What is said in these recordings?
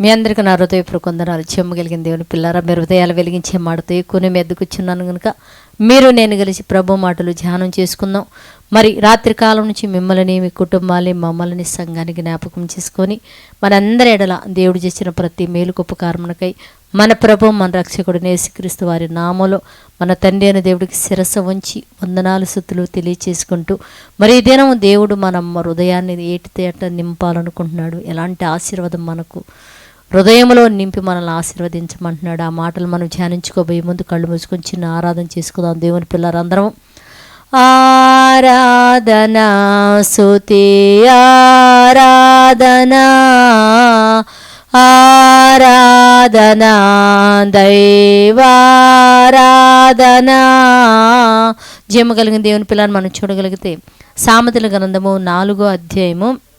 మీ అందరికీ నా హృదయపు కొందనాలు చెమ్మగలిగిన దేవుని పిల్లారా మీరు హృదయాలు వెలిగించే మాటతో ఎక్కువనే మెద్దుకుచ్చున్నాను కనుక మీరు నేను కలిసి ప్రభు మాటలు ధ్యానం చేసుకుందాం. మరి రాత్రి కాలం నుంచి మిమ్మల్ని మీ కుటుంబాన్ని మమ్మల్ని సంఘానికి జ్ఞాపకం చేసుకొని మనందరి ఎడల దేవుడు చేసిన ప్రతి మేలు ఉపకారమునకై మన ప్రభు మన రక్షకుడు నేసుక్రీస్తు వారి నామలో మన తండ్రి అయిన దేవుడికి శిరస వంచి వందనాలు సుత్తులు తెలియచేసుకుంటూ మరి ఈ దినం దేవుడు మన హృదయాన్ని ఏటితేట నింపాలనుకుంటున్నాడు. ఎలాంటి ఆశీర్వాదం మనకు హృదయంలో నింపి మనల్ని ఆశీర్వదించమంటున్నాడు. ఆ మాటలు మనం ధ్యానించుకోబోయే ముందు కళ్ళు మూసుకొని చిన్న ఆరాధన చేసుకుందాం. దేవుని పిల్లలందరం ఆరాధనా సుతి ఆరాధనా ఆరాధనా దైవారాధనా. జీమ కలిగిన దేవుని పిల్లని మనం చూడగలిగితే సామెతల గ్రంథము నాలుగో అధ్యాయము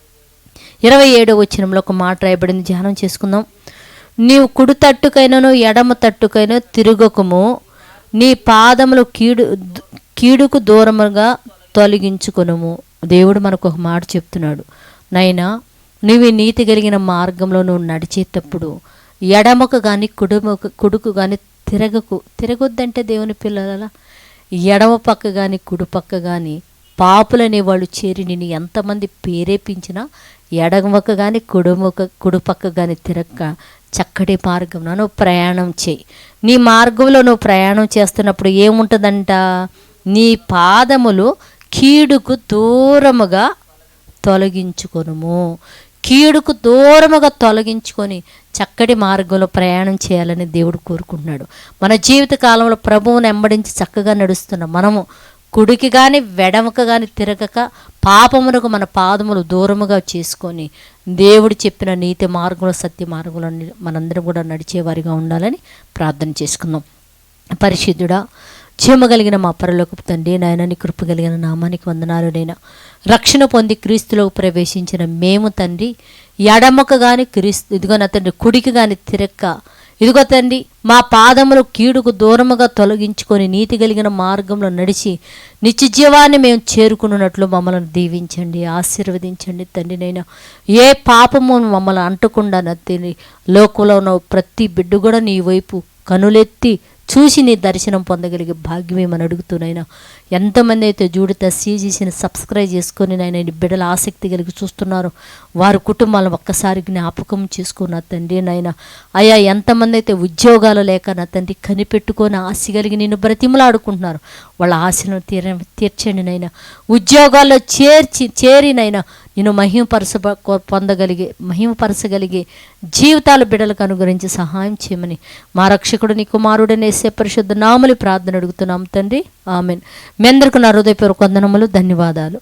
ఇరవై ఏడో వచ్చినంలో ఒక మాట రాయబడింది. ధ్యానం చేసుకుందాం. నీవు కుడి తట్టుకైనను ఎడమ తట్టుకైనా తిరుగకము. నీ పాదములు కీడు కీడుకు దూరముగా తొలగించుకునము. దేవుడు మనకు ఒక మాట చెప్తున్నాడు. నైనా నువ్వు నీతి కలిగిన మార్గంలో నువ్వు నడిచేటప్పుడు ఎడమకు కానీ కుడుమకు కుడుకు కానీ తిరగకు తిరగొద్దంటే దేవుని పిల్లల ఎడమ పక్క కానీ కుడి పక్క కానీ పాపులనే వాళ్ళు చేరి నిన్ను ఎంతమంది ప్రేరేపించినా ఎడమక కానీ కుడుముక కుడిపక్క కానీ తిరక్క చక్కటి మార్గంలో నువ్వు ప్రయాణం చేయి. నీ మార్గంలో నువ్వు ప్రయాణం చేస్తున్నప్పుడు ఏముంటుందంట? నీ పాదములు కీడుకు దూరముగా తొలగించుకొనుము. కీడుకు దూరముగా తొలగించుకొని చక్కటి మార్గంలో ప్రయాణం చేయాలని దేవుడు కోరుకుంటున్నాడు. మన జీవిత కాలంలో ప్రభువుని వెంబడించి చక్కగా నడుస్తున్న మనము కుడికి కానీ వెడమక కానీ తిరగక పాపమునకు మన పాదములు దూరముగా చేసుకొని దేవుడు చెప్పిన నీతి మార్గంలో సత్య మార్గంలో మనందరం కూడా నడిచేవారిగా ఉండాలని ప్రార్థన చేసుకుందాం. పరిశుద్ధుడా జీవగలిగిన మా పరలోకపు తండ్రి నాయనని కృప కలిగిన నామానికి వందనాలు నేను. రక్షణ పొంది క్రీస్తులో ప్రవేశించిన మేము తండ్రి ఎడమక కానీ క్రీస్తు ఇదిగో నా తండ్రి కుడికి కానీ తిరక్క ఇదిగో తండ్రి మా పాదములు కీడుకు దూరముగా తొలగించుకొని నీతి కలిగిన మార్గంలో నడిచి నిత్య జీవాన్ని మేము చేరుకున్నట్లు మమ్మల్ని దీవించండి ఆశీర్వదించండి తండ్రి నైనా. ఏ పాపము మమ్మల్ని అంటకుండా నత్తిని. లోకంలో ఉన్న ప్రతి బిడ్డ కూడా నీ వైపు కనులెత్తి చూసి నీ దర్శనం పొందగలిగే భాగ్యమే మనం అడుగుతున్నాయినా ఎంతమంది అయితే జూడిత సీజీసీని సబ్స్క్రైబ్ చేసుకొని నాయన నీ బిడ్డల ఆసక్తి కలిగి చూస్తున్నారు వారి కుటుంబాలను ఒక్కసారి జ్ఞాపకం చేసుకున్న తండ్రి నాయన. అయ్యా ఎంతమంది అయితే ఉద్యోగాలు లేక నా తండ్రి కనిపెట్టుకొని ఆశ కలిగి నిన్ను బ్రతిమలాడుకుంటున్నారు వాళ్ళ ఆశను తీర తీర్చండి నైనా ఉద్యోగాల్లో చేర్చి చేరినైనా నేను మహిమపరచ పొందగలిగే మహిమపరచగలిగే జీవితాల బిడలకు అనుగురించి సహాయం చేయమని మా రక్షకుడు నీ కుమారుడనేసే పరిశుద్ధ నామలి ప్రార్థన అడుగుతున్నాం తండ్రి. ఆమెన్. మీ అందరికీ నా హృదయపూర్వక వందనములు ధన్యవాదాలు.